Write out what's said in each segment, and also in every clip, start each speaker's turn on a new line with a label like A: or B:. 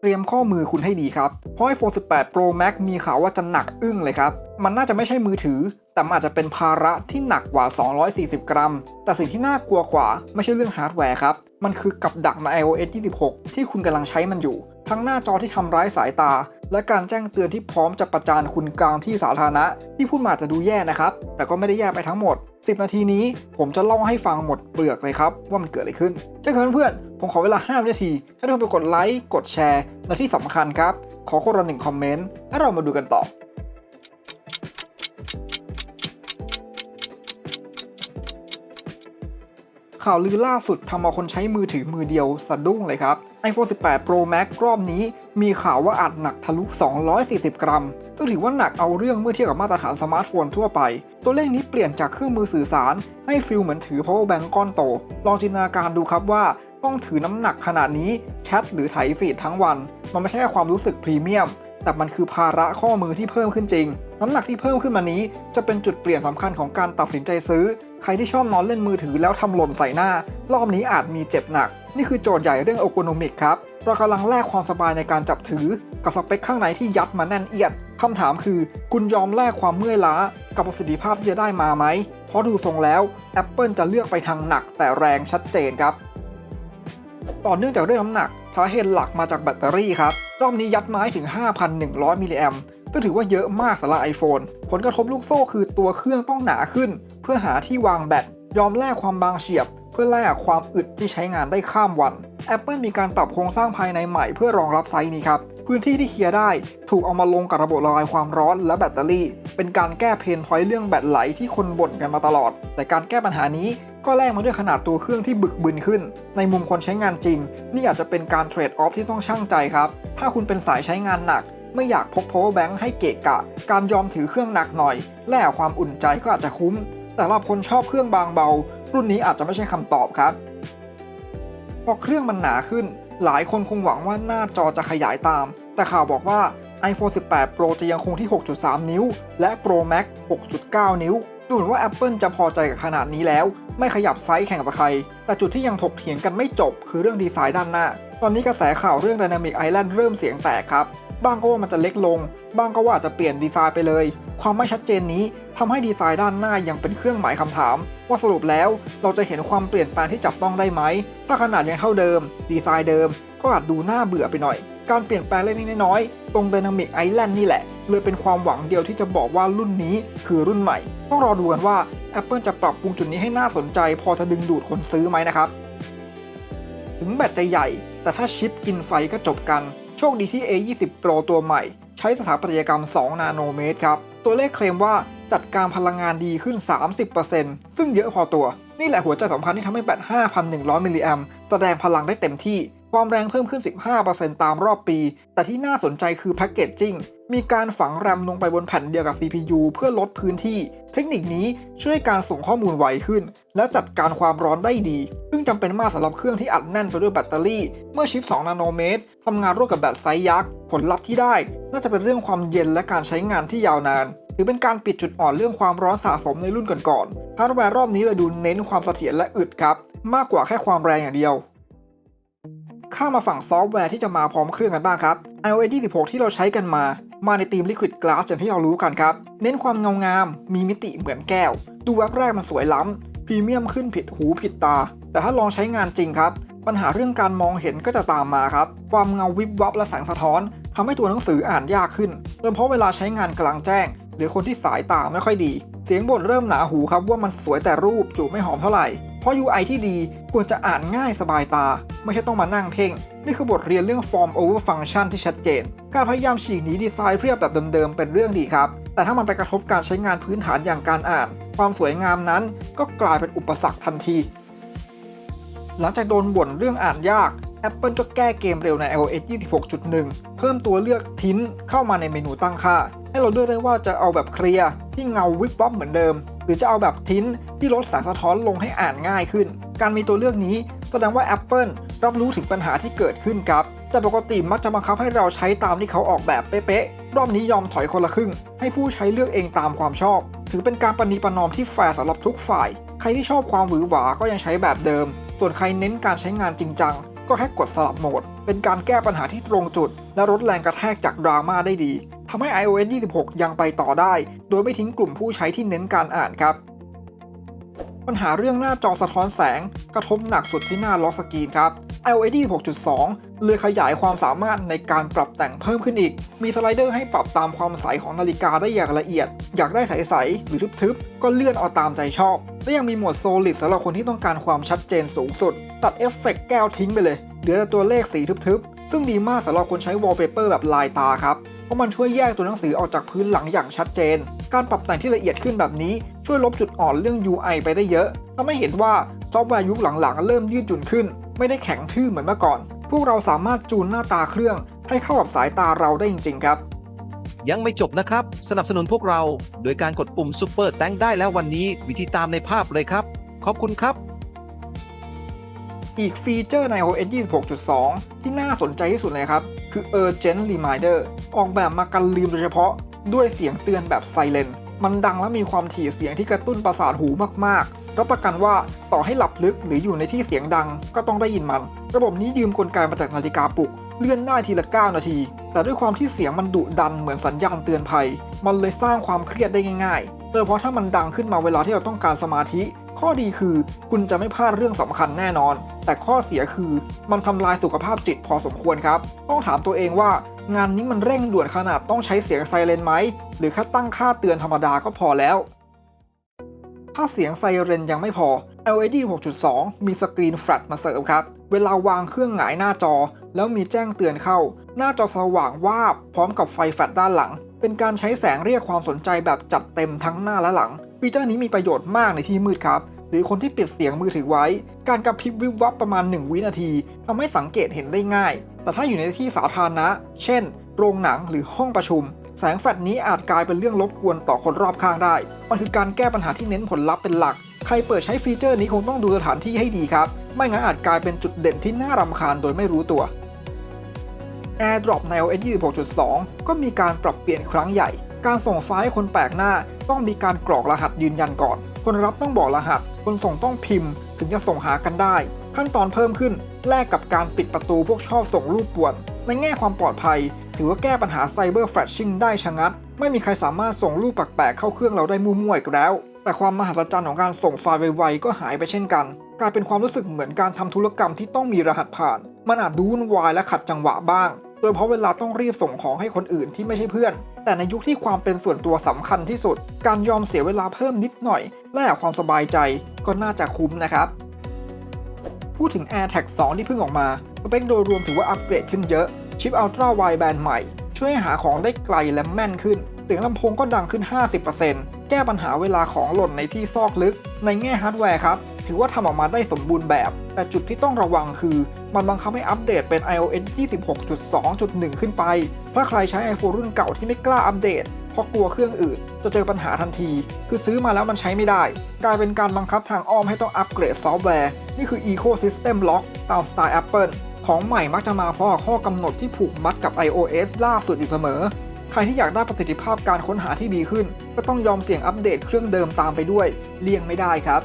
A: เตรียมข้อมือคุณให้ดีครับ เพราะ iPhone 18 Pro Max มีข่าวว่าจะหนักอึ้งเลยครับ มันน่าจะไม่ใช่มือถือ แต่มันอาจจะเป็นภาระที่หนักกว่า 240 กรัม แต่สิ่งที่น่ากลัวกว่าไม่ใช่เรื่องฮาร์ดแวร์ครับ มันคือกับดักใน iOS 26 ที่คุณกำลังใช้มันอยู่ ทั้งหน้าจอที่ทำร้ายสายตา และการแจ้งเตือนที่พร้อมจะประจานคุณกลางที่สาธารณะ ที่พูดมาจะดูแย่นะครับ แต่ก็ไม่ได้แย่ไปทั้งหมด 10 นาทีนี้ผมจะเล่าให้ฟังหมดเปลือกเลยครับ ว่ามันเกิดอะไรขึ้นเช่นเคยเพื่อนๆผมขอเวลา5วินาที ให้ทุกคนไปกดไลค์กดแชร์ และที่สำคัญครับ ขอคนละหนึ่งคอมเมนต์ แล้วเรามาดูกันต่อ ข่าวลือล่าสุดทำเอาคนใช้มือถือมือเดียวสะดุ้งเลยครับ iPhone 18 Pro Max รอบนี้มีข่าวว่าอาจหนักทะลุ 240 กรัม ซึ่งถือว่าหนักเอาเรื่องเมื่อเทียบกับมาตรฐานสมาร์ทโฟนทั่วไป ตัวเลขนี้เปลี่ยนจากเครื่องมือสื่อสาร ให้ฟิลเหมือนถือ power bank ก้อนโต ลองจินตนาการดูครับว่าต้องถือน้ำหนักขนาดนี้แชทหรือไถฟีดทั้งวัน มันไม่ใช่แค่ความรู้สึกพรีเมียม แต่มันคือภาระข้อมือที่เพิ่มขึ้นจริง น้ำหนักที่เพิ่มขึ้นมานี้ จะเป็นจุดเปลี่ยนสำคัญของการตัดสินใจซื้อ ใครที่ชอบนอนเล่นมือถือแล้วทำหล่นใส่หน้า รอบนี้อาจมีเจ็บหนัก นี่คือโจทย์ใหญ่เรื่อง e r g o n o m i c ครับ เรากำลังแลกความสบายในการจับถือ กับสเปคข้างในที่ยัดมาแน่นเอียดคำถามคือ คุณยอมแลกความเมื่อยล้า กับประสิทธิภาพที่จะได้มาไหม เพราะดูทรงแล้ว Apple จะเลือกไปทางหนักแต่แรงชัดเจนครับ ต่อเนื่องจากเรื่องน้ำหนัก สาเหตุหลักมาจากแบตเตอรี่ครับ รอบนี้ยัดไม้ถึง 5,100 มิลลิแอม ซึ่งถือว่าเยอะมากสำหรับ iPhone ผลกระทบลูกโซ่คือตัวเครื่องต้องหนาขึ้น เพื่อหาที่วางแบตยอมแลกความบางเฉียบ เพื่อแลกความอึดที่ใช้งานได้ข้ามวัน Apple มีการปรับโครงสร้างภายในใหม่เพื่อรองรับไซส์นี้ครับ พื้นที่ที่เคลียร์ได้ถูกเอามาลงกับระบบระบายความร้อนและแบตเตอรี่ เป็นการแก้เพนพอยต์เรื่องแบตไหลที่คนบ่นกันมาตลอด แต่การแก้ปัญหานี้ก็แลกมาด้วยขนาดตัวเครื่องที่บึกบึนขึ้น ในมุมคนใช้งานจริง นี่อาจจะเป็นการเทรดออฟที่ต้องชั่งใจครับ ถ้าคุณเป็นสายใช้งานหนัก ไม่อยากพก power bank ให้เกะกะ การยอมถือเครื่องหนักหน่อย แลกความอุ่นใจก็อาจจะคุ้ม แต่สำหรับคนชอบเครื่องบางเบา รุ่นนี้อาจจะไม่ใช่คำตอบครับ พอเครื่องมันหนาขึ้น หลายคนคงหวังว่าหน้าจอจะขยายตาม แต่ข่าวบอกว่า iPhone 18 Pro จะยังคงที่ 6.3 นิ้ว และ Pro Max 6.9 นิ้ว ดูเหมือนว่า Apple จะพอใจกับขนาดนี้แล้ว ไม่ขยับไซส์แข่งกับใคร แต่จุดที่ยังถกเถียงกันไม่จบ คือเรื่องดีไซน์ด้านหน้า ตอนนี้กระแสข่าวเรื่อง Dynamic Island เริ่มเสียงแตกครับ บางก็ว่ามันจะเล็กลงบางก็ว่าจะเปลี่ยนดีไซน์ไปเลย ความไม่ชัดเจนนี้ทำให้ดีไซน์ด้านหน้ายังเป็นเครื่องหมายคำถาม ว่าสรุปแล้วเราจะเห็นความเปลี่ยนแปลงที่จับต้องได้ไหม ถ้าขนาดยังเท่าเดิม ดีไซน์เดิม ก็อาจดูน่าเบื่อไปหน่อย การเปลี่ยนแปลงเล็กน้อยๆตรง Dynamic Island นี่แหละเลยเป็นความหวังเดียวที่จะบอกว่ารุ่นนี้คือรุ่นใหม่ ต้องรอดูกันว่า Apple จะปรับปรุงจุดนี้ให้น่าสนใจ พอจะดึงดูดคนซื้อไหมนะครับ ถึงแบตจะใหญ่ แต่ถ้าชิปกินไฟก็จบกัน โชคดีที่ A20 Pro ตัวใหม่ ใช้สถาปัตยกรรม 2 นาโนเมตรครับ ตัวเลขเคลมว่าจัดการพลังงานดีขึ้น 30%ซึ่งเยอะพอตัว นี่แหละหัวใจสำคัญที่ทำให้แบต 5,100 มิลลิแอมแสดงพลังได้เต็มที่ ความแรงเพิ่มขึ้น 15%ตามรอบปี แต่ที่น่าสนใจคือแพคเกจจิ้ง มีการฝังแรมลงไปบนแผ่นเดียวกับ CPU เพื่อลดพื้นที่ เทคนิคนี้ช่วยการส่งข้อมูลไวขึ้น และจัดการความร้อนได้ดี ซึ่งจำเป็นมากสำหรับเครื่องที่อัดแน่นไปด้วยแบตเตอรี่ เมื่อชิป 2 นาโนเมตรทำงานร่วมกับแบตไซส์ยักษ์ ผลลัพธ์ที่ได้ น่าจะเป็นเรื่องความเย็นและการใช้งานที่ยาวนาน ถือเป็นการปิดจุดอ่อนเรื่องความร้อนสะสมในรุ่นก่อนๆฮาร์ดแวร์รอบนี้เลยดูเน้นความเสถียรและอึดครับ มากกว่าแค่ความแรงอย่างเดียว ข้ามาฝั่งซอฟต์แวร์ที่จะมาพร้อมเครื่องกันบ้างครับ iOS 26 ที่เราใช้กันมา มาในธีม Liquid Glass อย่างที่เรารู้กันครับ เน้นความเงางาม มีมิติเหมือนแก้ว ดูแวบแรกมันสวยล้ำพรีเมียมขึ้นผิดหูผิดตา แต่ถ้าลองใช้งานจริงครับ ปัญหาเรื่องการมองเห็นก็จะตามมาครับ ความเงาวิบวับและแสงสะท้อนทำให้ตัวหนังสืออ่านยากขึ้นโดยเฉพาะเวลาใช้งานกลางแจ้ง หรือคนที่สายตาไม่ค่อยดี เสียงบ่นเริ่มหนาหูครับว่ามันสวยแต่รูปจูบไม่หอมเท่าไหร่ ราะ UI ที่ดีควรจะอ่านง่ายสบายตา ไม่ใช่ต้องมานั่งเพ่ง นี่คือบทเรียนเรื่อง form over function ที่ชัดเจน การพยายามฉีกหนีดีไซน์เรียบแบบเดิมๆ เป็นเรื่องดีครับ แต่ถ้ามันไปกระทบการใช้งานพื้นฐานอย่างการอ่าน ความสวยงามนั้นก็กลายเป็นอุปสรรคทันที หลังจากโดนบ่นเรื่องอ่านยาก Apple ก็แก้เกมเร็วใน iOS 26.1 เพิ่มตัวเลือกทิ้นเข้ามาในเมนูตั้งค่า ให้เราเลือกได้ว่าจะเอาแบบเคลียร์ ที่เงาวิบวับเหมือนเดิม หรือจะเอาแบบทิ้นที่ลดแสงสะท้อนลงให้อ่านง่ายขึ้น การมีตัวเลือกนี้แสดงว่า Apple รับรู้ถึงปัญหาที่เกิดขึ้นครับ แต่ปกติมักจะบังคับให้เราใช้ตามที่เขาออกแบบเป๊ะๆ รอบนี้ยอมถอยคนละครึ่ง ให้ผู้ใช้เลือกเองตามความชอบ ถือเป็นการปณีประนอมที่แฟร์สำหรับทุกฝ่าย ใครที่ชอบความหวือหวาก็ยังใช้แบบเดิม ส่วนใครเน้นการใช้งานจริงจังก็แค่กดสลับโหมด เป็นการแก้ปัญหาที่ตรงจุด และลดแรงกระแทกจากดราม่าได้ดี ทำให้ iOS 26 ยังไปต่อได้ โดยไม่ทิ้งกลุ่มผู้ใช้ที่เน้นการอ่านครับ ปัญหาเรื่องหน้าจอสะท้อนแสงกระทบหนักสุดที่หน้าล็อกสกรีนครับ iOS 26.2 เลยขยายความสามารถในการปรับแต่งเพิ่มขึ้นอีก มีสไลเดอร์ให้ปรับตามความใสของนาฬิกาได้อย่างละเอียด อยากได้ใสๆหรือทึบๆ ก็เลื่อนเอาตามใจชอบ และยังมีโหมดโซลิดสำหรับคนที่ต้องการความชัดเจนสูงสุด ตัดเอฟเฟกต์แก้วทิ้งไปเลย เหลือแต่ตัวเลขสีทึบๆ ซึ่งดีมากสำหรับคนใช้วอลเปเปอร์แบบลายตาครับ เพราะมันช่วยแยกตัวหนังสือออกจากพื้นหลังอย่างชัดเจน การปรับแต่งที่ละเอียดขึ้นแบบนี้ช่วยลบจุดอ่อนเรื่อง UI ไปได้เยอะทำให้เห็นว่าซอฟต์แวร์ยุคหลังๆ เริ่มยืดหยุ่นขึ้น ไม่ได้แข็งทื่อเหมือนเมื่อก่อน พวกเราสามารถจูนหน้าตาเครื่อง ให้เข้ากับสายตาเราได้จริงๆครับ
B: ยังไม่จบนะครับ สนับสนุนพวกเรา โดยการกดปุ่ม Super แตงได้แล้ววันนี้ วิธีตามในภาพเลยครับ ขอบคุณครับ
A: อีกฟีเจอร์ใน iOS 26.2 ที่น่าสนใจที่สุดเลยครับ คือ Urgent Reminder ออกแบบมากันลืมโดยเฉพาะด้วยเสียงเตือนแบบไซเลนมันดังและมีความถี่เสียงที่กระตุ้นประสาทหูมากๆ รับประกันว่าต่อให้หลับลึกหรืออยู่ในที่เสียงดังก็ต้องได้ยินมัน ระบบนี้ยืมกลไกมาจากนาฬิกาปลุก เลื่อนได้ทีละ 9 นาที แต่ด้วยความที่เสียงมันดุดันเหมือนสัญญาณเตือนภัย มันเลยสร้างความเครียดได้ง่ายๆ โดยเฉพาะถ้ามันดังขึ้นมาเวลาที่เราต้องการสมาธิ ข้อดีคือคุณจะไม่พลาดเรื่องสำคัญแน่นอน แต่ข้อเสียคือมันทำลายสุขภาพจิตพอสมควรครับ ต้องถามตัวเองว่างานนี้มันเร่งด่วนขนาดต้องใช้เสียงไซเรนไหม หรือแค่ตั้งค่าเตือนธรรมดาก็พอแล้ว ถ้าเสียงไซเรนยังไม่พอ LED 6.2 มีสกรีนแฟลชมาเสริมครับ เวลาวางเครื่องหงายหน้าจอ แล้วมีแจ้งเตือนเข้า หน้าจอสว่างวาบ พร้อมกับไฟแฟลชด้านหลัง เป็นการใช้แสงเรียกความสนใจแบบจัดเต็มทั้งหน้าและหลัง ฟีเจอร์นี้มีประโยชน์มากในที่มืดครับ หรือคนที่ปิดเสียงมือถือไว้ การกระพริบวิบวับประมาณ 1 วินาทีทำให้สังเกตเห็นได้ง่าย แต่ถ้าอยู่ในที่สาธารณะ เช่น โรงหนังหรือห้องประชุม แสงแฟลชนี้อาจกลายเป็นเรื่องรบกวนต่อคนรอบข้างได้ มันคือการแก้ปัญหาที่เน้นผลลัพธ์เป็นหลัก ใครเปิดใช้ฟีเจอร์นี้คงต้องดูสถานที่ให้ดีครับ ไม่งั้นอาจกลายเป็นจุดเด่นที่น่ารำคาญโดยไม่รู้ตัว AirDrop ใน iOS 26.2 ก็มีการปรับเปลี่ยนครั้งใหญ่ การส่งไฟล์ให้คนแปลกหน้าต้องมีการกรอกรหัสยืนยันก่อน คนรับต้องบอกรหัส คนส่งต้องพิมพ์ ถึงจะส่งหากันได้ ขั้นตอนเพิ่มขึ้นแลกกับการปิดประตูพวกชอบส่งรูปป่วน ในแง่ความปลอดภัย ถือว่าแก้ปัญหาไซเบอร์แฟลชชิงได้ชะงัด ไม่มีใครสามารถส่งรูปแปลกๆเข้าเครื่องเราได้มั่วๆอีกแล้ว แต่ความมหัศจรรย์ของการส่งไฟล์ไวๆก็หายไปเช่นกันกลายเป็นความรู้สึกเหมือนการทำธุรกรรมที่ต้องมีรหัสผ่าน มันอาจดูวุ่นวายและขัดจังหวะบ้าง โดยเฉพาะเวลาต้องรีบส่งของให้คนอื่นที่ไม่ใช่เพื่อน แต่ในยุคที่ความเป็นส่วนตัวสำคัญที่สุด การยอมเสียเวลาเพิ่มนิดหน่อย และความสบายใจก็น่าจะคุ้มนะครับ พูดถึง AirTag 2 ที่เพิ่งออกมาสเปคโดยรวมถือว่าอัปเกรดขึ้นเยอะ ชิป Ultra Wideband ใหม่ ช่วยให้หาของได้ไกลและแม่นขึ้น เสียงลำโพงก็ดังขึ้น 50%แก้ปัญหาเวลาของหล่นในที่ซอกลึก ในแง่ฮาร์ดแวร์ครับ ถือว่าทำออกมาได้สมบูรณ์แบบ แต่จุดที่ต้องระวังคือ มันบังคับให้อัปเดตเป็น iOS 26.2.1 ขึ้นไป ถ้าใครใช้ iPhone รุ่นเก่าที่ไม่กล้าอัปเดตเพราะกลัวเครื่องอื่น จะเจอปัญหาทันที คือซื้อมาแล้วมันใช้ไม่ได้ กลายเป็นการบังคับทางอ้อมให้ต้องอัปเกรดซอฟต์แวร์ นี่คือ Ecosystem Lock ตามสไตล์ Apple ของใหม่มักจะมาเพราะข้อกำหนดที่ผูกมัดกับ iOS ล่าสุดอยู่เสมอ ใครที่อยากได้ประสิทธิภาพการค้นหาที่ดีขึ้น ก็ต้องยอมเสี่ยงอัปเดตเครื่องเดิมตามไปด้วย เลี่ยงไม่ได้ครับ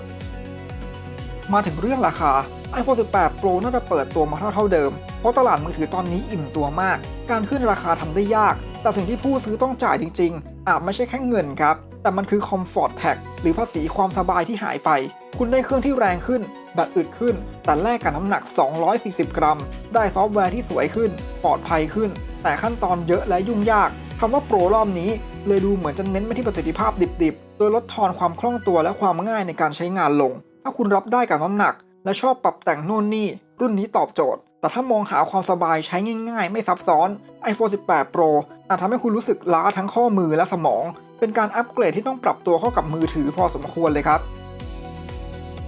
A: มาถึงเรื่องราคา iPhone 18 Pro น่าจะเปิดตัวมาเท่าเท่าเดิม เพราะตลาดมือถือตอนนี้อิ่มตัวมาก การขึ้นราคาทำได้ยาก แต่สิ่งที่ผู้ซื้อต้องจ่ายจริง ๆ อาจไม่ใช่แค่เงินครับ แต่มันคือ Comfort Tax หรือภาษีความสบายที่หายไป คุณได้เครื่องที่แรงขึ้น แบตอึดขึ้น แต่แลกกับน้ำหนัก 240 กรัม ได้ซอฟต์แวร์ที่สวยขึ้น ปลอดภัยขึ้น แต่ขั้นตอนเยอะและยุ่งยากคำว่าโปรรอบนี้เลยดูเหมือนจะเน้นไปที่ประสิทธิภาพดิบๆ โดยลดทอนความคล่องตัวและความง่ายในการใช้งานลง ถ้าคุณรับได้กับน้ำหนัก และชอบปรับแต่งโน่นนี่ รุ่นนี้ตอบโจทย์ แต่ถ้ามองหาความสบายใช้ง่ายๆ ไม่ซับซ้อน iPhone 18 Pro อาจทำให้คุณรู้สึกล้าทั้งข้อมือและสมอง เป็นการอัปเกรดที่ต้องปรับตัวเข้ากับมือถือพอสมควรเลยครับ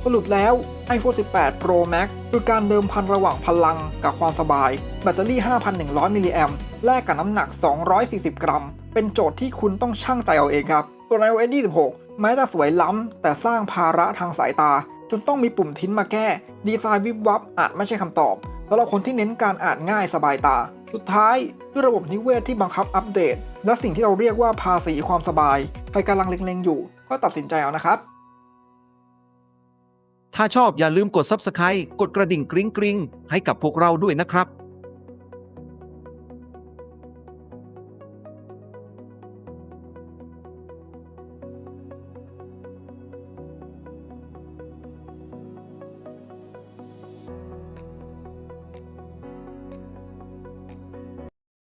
A: สรุปแล้ว iPhone 18 Pro Max คือการเดิมพันระหว่างพลังกับความสบาย แบตเตอรี่ 5,100 มิลลิแอมป์แลกกับน้ำหนัก 240 กรัม เป็นโจทย์ที่คุณต้องชั่งใจเอาเองครับส่วน iOS 26 แม้จะสวยล้ำ แต่สร้างภาระทางสายตา จนต้องมีปุ่มทิ้นมาแก้ ดีไซน์วิบวับอาจไม่ใช่คำตอบสำหรับคนที่เน้นการอ่านง่ายสบายตา สุดท้ายด้วยระบบนิเวศที่บังคับอัปเดต และสิ่งที่เราเรียกว่าภาษีความสบาย ใครกำลังเล็งๆอยู่ ก็ตัดสินใจเอานะครับ
B: ถ้าชอบอย่าลืมกด Subscribe กดกระดิ่งกริ๊งกริ๊งให้กับพวกเราด้วยนะครับ